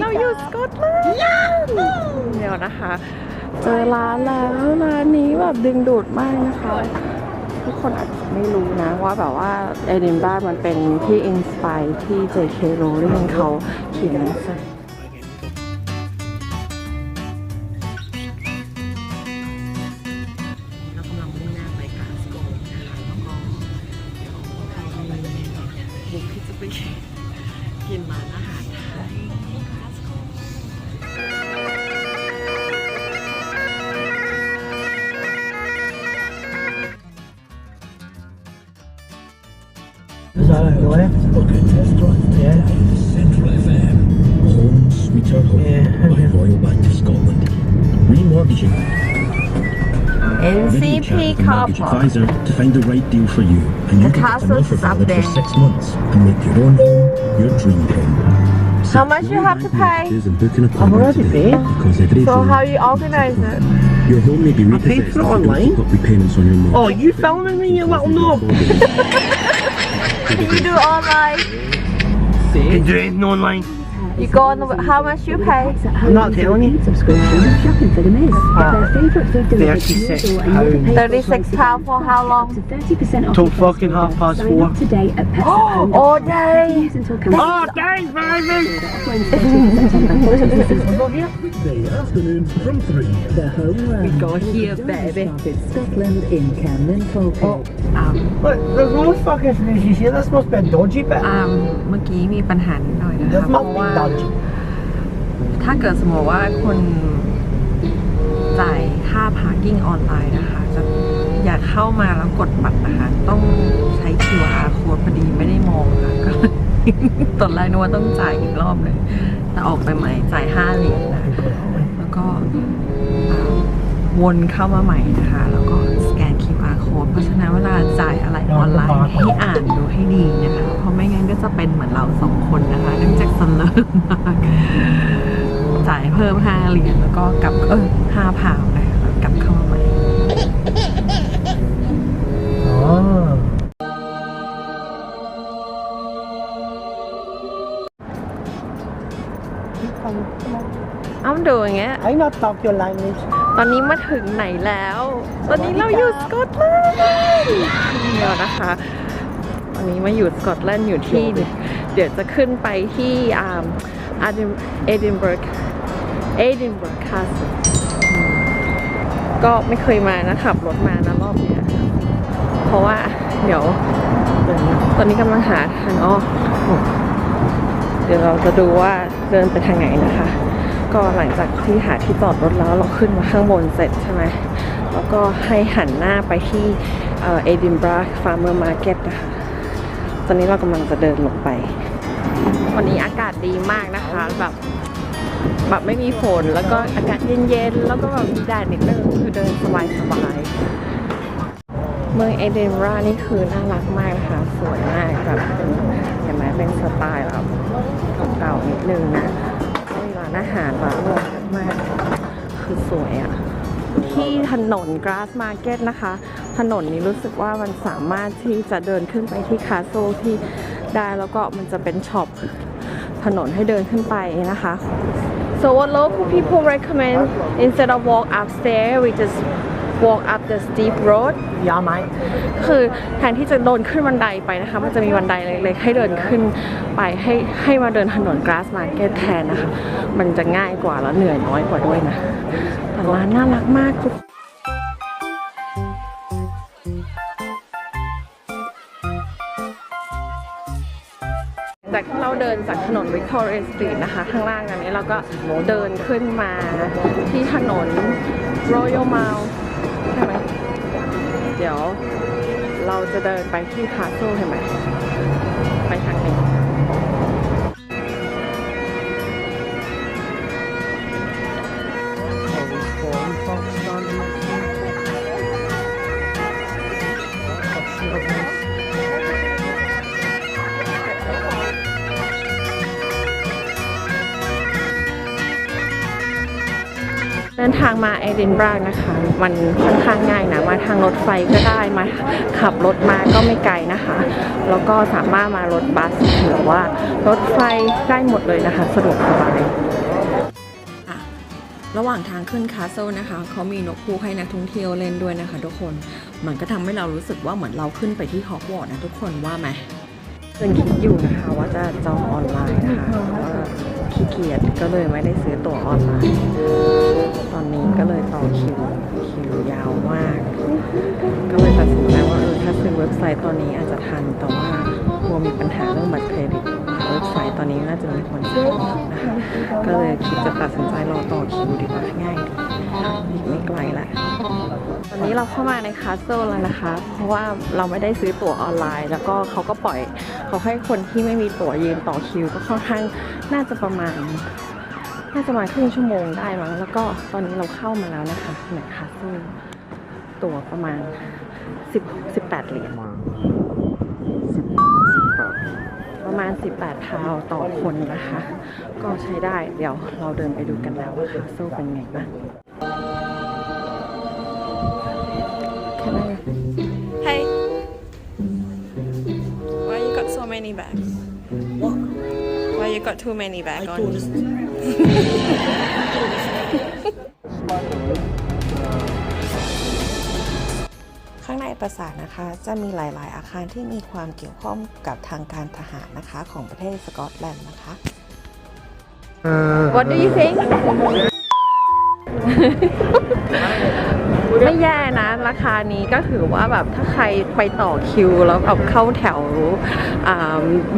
เราอยู่สกอตแลนด์เดี๋ยวนะคะ เจอร้านแล้วร้านนี้แบบดึงดูดมากนะคะ ทุกคนอาจจะไม่รู้นะว่าแบบว่าเอดินบาร์มันเป็นที่อินสปายที่ J.K. Rowling เขาเขียนหนังสือเรากำลังมุ่งหน้าไปกาสโกนะคะแล้วก็เดี๋ยวเรามีบุกที่จะไปกินร้านอาหาร Home Sweeter Home Yeah. by Royal Bank of Scotland. Remortgaging. NCP chat with a Car mortgage Park advisor to find the right deal for you. And you The can get an castle's offer up valid for six months and make your own home your dream home. How much you have to pay? And book an I've already today paid. So home how you organize it? Your home may be I paid for it if you don't online. keep on your mortgage. Oh, you filming me, you little knob? Can you do online? You can do anything online. You go on the how much you pay? I'm not telling you. Subscription shopping for the miss. Ah, Their favourite food delivered to your 36 door and you can pay Thirty for six pounds for how long? 30% off Till fucking half past four. today at All day. Use until Bang, baby! They afternoon from three. The home run. We got here, baby. Scotland in Camden Pulpit. อ้าว Look, there's no fucking species here. This must be a dodgy bit. อ่าเมื่อกี้มีปัญหานิดหน่อยนะคะ This เพ must ราะ be ว่า dodgy. ถ้าเกิดสมมติว่าคุณจ่ายค่าพาร์กิ้งออนไลน์นะคะ จะอยากเข้ามาแล้วกดบัตรนะคะ ต้องใช้ QR code พอดีไม่ได้มองค่ะก็เลย ตอนแรกนึกว่าต้องจ่ายอีกรอบหนึ่งแต่ออกไปใหม่จ่ายห้าเหรียญนะแล้วก็อ่าวนเข้ามาใหม่นะคะ แล้วก็สแกน QR code เพราะฉะนั้นเวลาจ่ายอะไรออนไลน์ให้อ่านดูให้ดีนะคะ เพราะไม่งั้นก็จะเป็นเหมือนเราสองคนนะคะเนื่องจากสเลิมมากจ่ายเพิ่มห้าเหรียญแล้วก็กลับเออห้าพาว I'm doing it I not talk your language. ตอนนี้มาถึงไหนแล้ว ตอนนี้เราอยู่สกอตแลนด์เดี๋ยวนะคะ ตอนนี้มาอยู่สกอตแลนด์อยู่ที่ เดี๋ยวจะขึ้นไปที่อ่าเอดินเบิร์กเอดินเบิร์กคาสก็ไม่เคยมานะขับรถมานะรอบเนี้ย เพราะว่าเดี๋ยว ตอนนี้กำลังหาทางออก เดี๋ยวเราจะดูว่าเดินไปทางไหนนะคะ ก็หลังจากที่หาที่จอดรถแล้วเราขึ้นมาข้างบนเสร็จใช่ไหมแล้วก็ให้หันหน้าไปที่เอดินบราฟาร์เมอร์มาร์เก็ตนะคะ ตอนนี้เรากำลังจะเดินลงไป วันนี้อากาศดีมากนะคะแบบแบบไม่มีฝนแล้วก็อากาศเย็นๆ แล้วก็แบบมีแดดนิดนึงคือเดินสบายๆ เมืองเอเดนบรานี่คือน่ารักมากนะคะ สวยมากแบบเป็นเห็นไหมเป็นสไตล์แบบ เก่าๆนิดนึงนะร้านอาหารร้านรวมเยอะมากคือสวยอะที่ถนนกราสมาร์เก็ตนะคะ ถนนนี้รู้สึกว่ามันสามารถที่จะเดินขึ้นไปที่คาโซที่ได้แล้วก็มันจะเป็นช็อปถนนให้เดินขึ้นไปนะคะ so what local people recommend instead of walk upstairs we just walk up the steep road Yeah, mate. คือแทนที่จะเดินขึ้นบันไดไปนะคะ มันจะมีบันไดเล็กๆให้เดินขึ้นไปให้ให้มาเดินถนนกราสมาร์เก็ตแทนนะคะ มันจะง่ายกว่าแล้วเหนื่อยน้อยกว่าด้วยนะแต่ร้านน่ารักมากทุกจากที่เราเดินจากถนนวิกตอเรียสตรีทนะคะ ข้างล่างอันนี้เราก็เดินขึ้นมาที่ถนน Royal Mile ใช่ไหม เดี๋ยวเราจะเดินไปที่คาสโซ่เห็นไหมไปทางนี้ ดินทางมาเอดินบรานะคะ มันค่อนข้างง่ายนะ มาทางรถไฟก็ได้ มาขับรถมาก็ไม่ไกลนะคะ แล้วก็สามารถมารถบัสหรือว่ารถไฟได้หมดเลยนะคะ สะดวกสบายระหว่างทางขึ้นคาสเซิลนะคะ เขามีนกคูกให้นักท่องเที่ยวเล่นด้วยนะคะ ทุกคน มันก็ทำให้เรารู้สึกว่าเหมือนเราขึ้นไปที่ฮอกวอตส์นะทุกคนว่าไหม เพื่อนคิดอยู่นะคะว่าจะจองออนไลน์นะคะแต่ว่าขี้เกียจก็เลยไม่ได้ซื้อตั๋วออนไลน์ ตอนนี้ก็เลยต่อคิวคิวยาวมาก ก็เลยตัดสินใจว่าเออถ้าซื้อเว็บไซต์ตอนนี้อาจจะทันแต่ว่ากลัวมีปัญหาเรื่องบัตรเครดิตเว็บไซต์ตอนนี้น่าจะมีคนซื้อนะคะก็เลยคิดจะตัดสินใจรอต่อคิวดีกว่าง่ายดี อีกไม่ไกลละตอนนี้เราเข้ามาในคาสเซิลแล้วนะคะ เพราะว่าเราไม่ได้ซื้อตั๋วออนไลน์ แล้วก็เขาก็ปล่อยเขาให้คนที่ไม่มีตั๋วยืนต่อคิว ก็ค่อนข้างน่าจะประมาณน่าจะประมาณครึ่งชั่วโมงได้มั้งแล้วก็ตอนนี้เราเข้ามาแล้วนะคะในคาสเซิลตั๋วประมาณ10 18เหรียญประมาณ 18พาวต่อคนนะคะ ก็ใช้ได้เดี๋ยวเราเดินไปดูกันแล้วว่าคาสเซิลเป็นไงบ้าง many bags? What? Why you got too many bags I on? told us. ข้างในปราสาทนะคะจะมีหลาย ๆ อาคารที่มีความเกี่ยวข้องกับทางการทหารนะคะของประเทศสกอตแลนด์นะคะ What do you think ไม่แย่นะ ราคานี้ก็ถือว่าแบบถ้าใครไปต่อคิวแล้วแบบเข้าแถว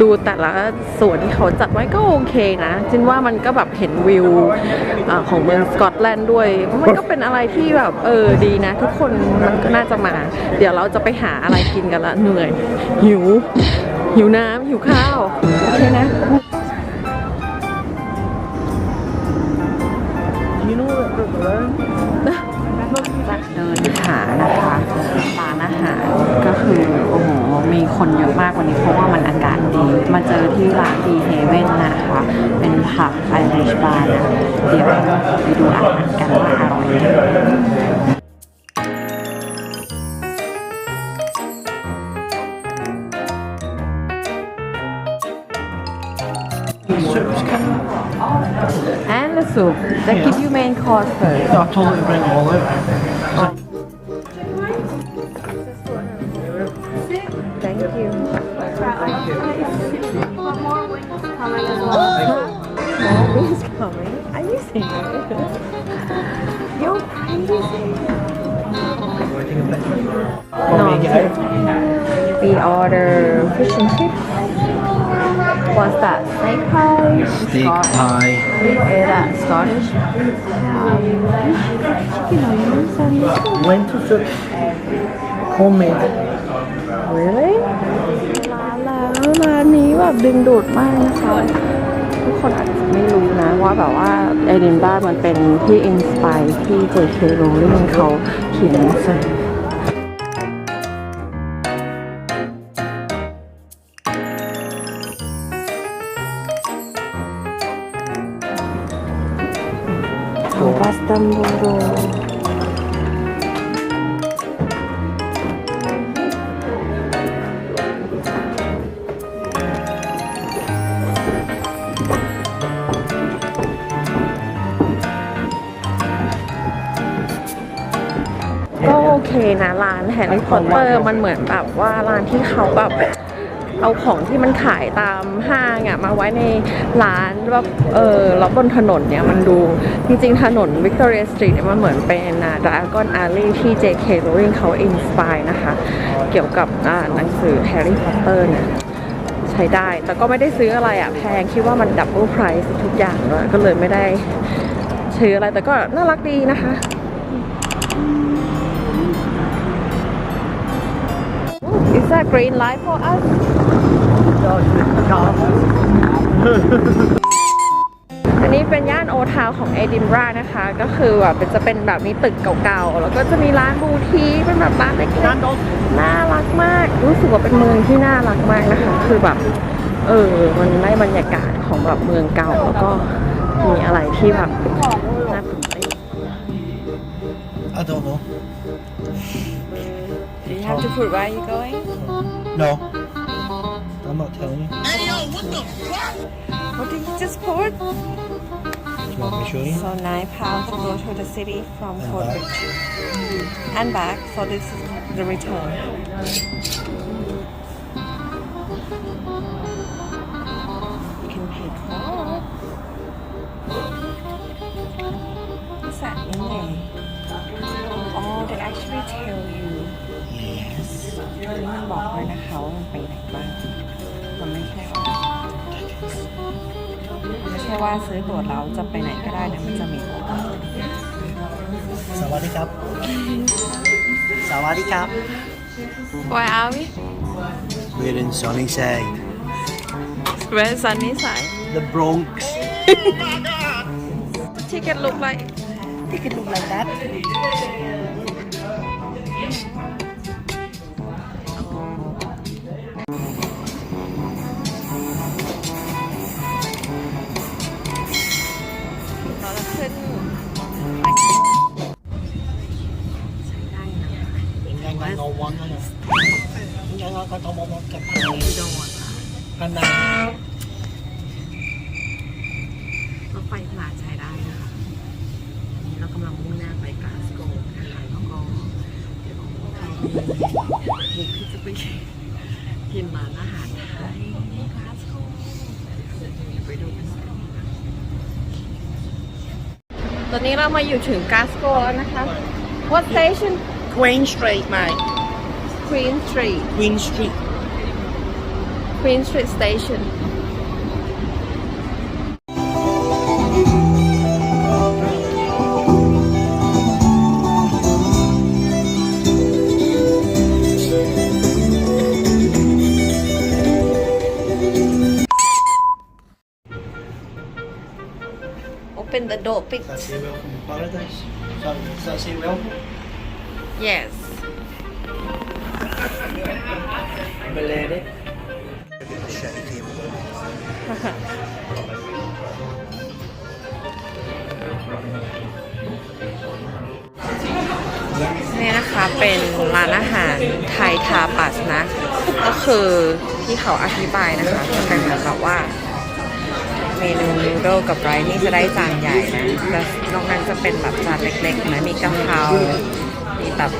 ดูแต่ละส่วนที่เขาจัดไว้ก็โอเคนะจินว่ามันก็แบบเห็นวิวอของเมืองสกอตแลนด์ด้วย มันก็เป็นอะไรที่แบบเออดีนะ ทุกคนมันก็น่าจะมา เดี๋ยวเราจะไปหาอะไรกินกันละเหนื่อย หิว หิวน้ำหิวข้าว โอเคนะ คนเยอะมากวันนี้เพราะว่ามันอากาศดี มาเจอที่ร้านดีเฮเว่นนะคะ เป็นผับไอริชบาร์นะ เดี๋ยวไปดูอาหารกันว่าอร่อยไหม Soups coming. and the soup they give you main course first I told her to bring it more wings coming are you serious you're crazy Want me to get out? We order fish and chips. What's that? Steak pie? Steak pie. Is that Scottish? Um, chicken wings and Lentil soup. Homemade. really ร้านแล้วร้านนี้แบบดึงดูดมากนะคะ ทุกคนอาจจะไม่รู้นะ ว่าแบบว่าเอดินบ้ามันเป็นที่อินสปายที่ J.K. Rowling เขาเขียนหนังสือของปาสตัมบูโร นะร้านแฮร์รี่พอตเตอร์มันเหมือนแบบว่าร้านที่เขาแบบเอาของที่มันขายตามห้างอะมาไว้ในร้านแบบเออแล้วบนถนนเนี่ยมันดูจริงๆถนน Victoria Street เนี่ยมันเหมือนเป็นดราก้อนอารีที่ J.K. Rowling เขาอินสปายนะคะ เกี่ยวกับหนังสือ Harry Potter เนี่ยใช้ได้ แต่ก็ไม่ได้ซื้ออะไรอะแพงคิดว่ามันดับเบิลไพรซ์ทุกอย่างเลยก็เลยไม่ได้ซื้ออะไรแต่ก็น่ารักดีนะคะ Is that green light for us? Dodge the car. อันนี้เป็นย่านโอทาวของเอดินบรานะคะ ก็คือแบบเป็นจะเป็นแบบมีตึกเก่าๆ แล้วก็จะมีร้านบูทีคเป็นแบบร้านเล็กๆน่ารักมาก รู้สึกว่าเป็นเมืองที่น่ารักมากนะคะ คือแบบเออ มันได้บรรยากาศของแบบเมืองเก่าแล้วก็มีอะไรที่แบบน่าตื่นเต้น I don't know. Do you have to oh. put where you going No. I'm not telling you. What the fuck? What did you just put Do you want me to show you? So nine pounds to go to the city from And Fort back. Bridge and back. So this is the return. Yes. อันนี้มันบอกเลยนะคะว่ามันไปไหนบ้าง มันไม่ใช่ว่าไม่ใช่ว่าซื้อตั๋วแล้วจะไปไหนก็ได้นะมันจะมีบอก Sawadee Cup. Sawadee Cup. Where are we? We're in Sunnyside. Where is sunny side? The Bronx. Ticket look like It could look like that. นใช้ได้นะ Ingay nga nga one ano. Ingay nga ka tumamot ka pa. ไม่โดน Ana. รถไฟฟ้าใช้ได้นะคะอันนี้เรากำลังมุ่งหน้าไปกลาสโกว์นะคะแล้วก็เดี๋ยวมุกที่จะไปกินร้านอาหารไทยที่กลาสโกว์เดี๋ยวไปดูกันกัน ตอนนี้เรามาอยู่ถึงกลาสโกว์แล้วนะคะ What station Queen Street, mate. Queen Street Queen Street. Queen Street Station Open the door please Does that say welcome to paradise? Sorry, does that say welcome? Yes Milady. Shitty table. นี่นะคะเป็นร้านอาหารไทยทาปัสนะ ก็คือที่เขาอธิบายนะคะจะเป็นเหมือนแบบว่า เมนูนูโดกับไรนี่จะได้จานใหญ่นะแล้วนอกนั้นจะเป็นแบบจานเล็กๆนะมีกะเพรามีแบบ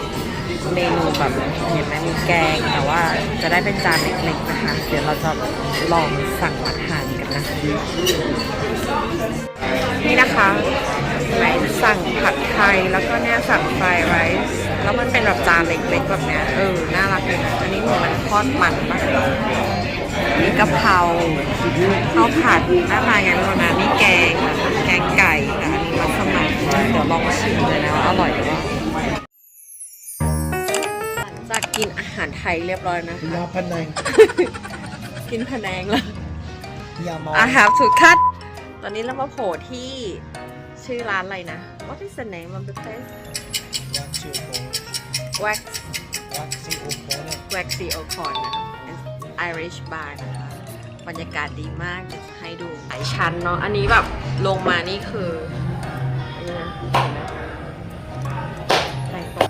เมนูแบบเห็นไหมมีแกง แต่ว่าจะได้เป็นจานเล็กๆนะคะ เดี๋ยวเราจะลองสั่งอาหารกันนะ นี่นะคะแม่สั่งผัดไทยแล้วก็เนี่ยสั่งไฟไรซ์แล้วมันเป็นแบบจานเล็กๆแบบเนี้ยเออน่ารักดีนะอันนี้เหมือนมันทอดมันปะ มีกะเพราข้าวผัดหน้าตาไงไม่รู้นะนี่แกงนะคะแกงไก่ค่ะอันนี้มัสมั่นเดี๋ยวลองชิมเลยนะว่าอร่อยหรือเปล่าหลังจากกินอาหารไทยเรียบร้อยนะคะ Ya Penang. กินพะแนงแล้ว Ya Mall. I have to cut ตอนนี้เรามาโผล่ที่ชื่อร้านอะไรนะ What is the name of the place Waxy O'Connor. Wax Waxy O'Connor. Waxy O'Con นะคะ Irish Bar นะคะ บรรยากาศดีมากเดี๋ยวจะให้ดูหลายชั้นเนาะ อันนี้แบบลงมานี่คืออันนี้นะเห็นไหมแต่งตัว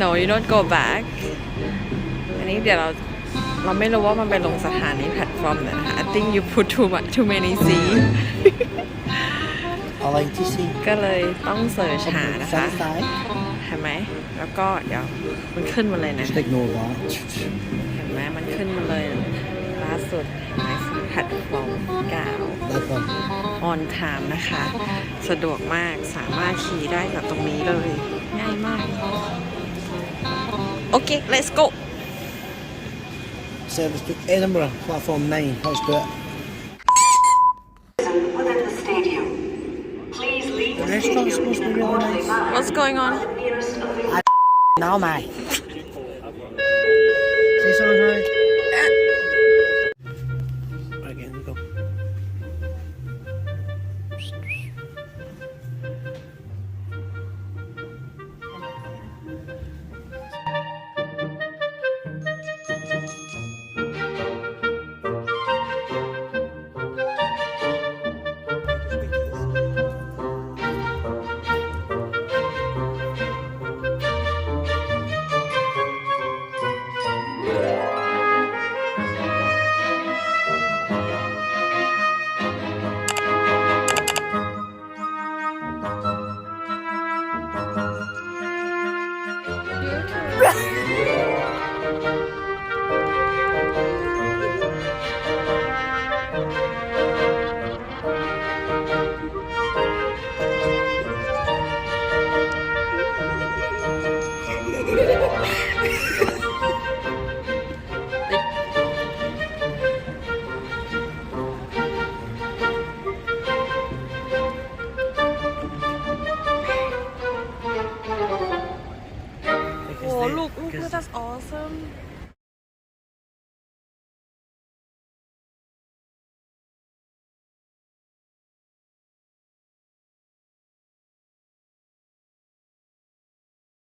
No you don't go back อันนี้เดี๋ยวเราเราไม่รู้ว่ามันไปลงสถานีแพลตฟอร์มไหนะ I think you put too much too many C I like to see. ก็เลยต้องเสิร์ชหานะคะ Sunnyside. เห็นไหม แล้วก็เดี๋ยวมันขึ้นมาเลยนะ Just ignore that. เห็นไหมมันขึ้นมาเลยล่าสุดเห็นไหมแพลตฟอร์มกาว That one. on time นะคะ สะดวกมากสามารถขี่ได้จากตรงนี้เลย ง่ายมาก โอเค let's go service to Edinburgh, platform 9. Let's do it. The restaurant's supposed to be really nice. What's going on? Now mate.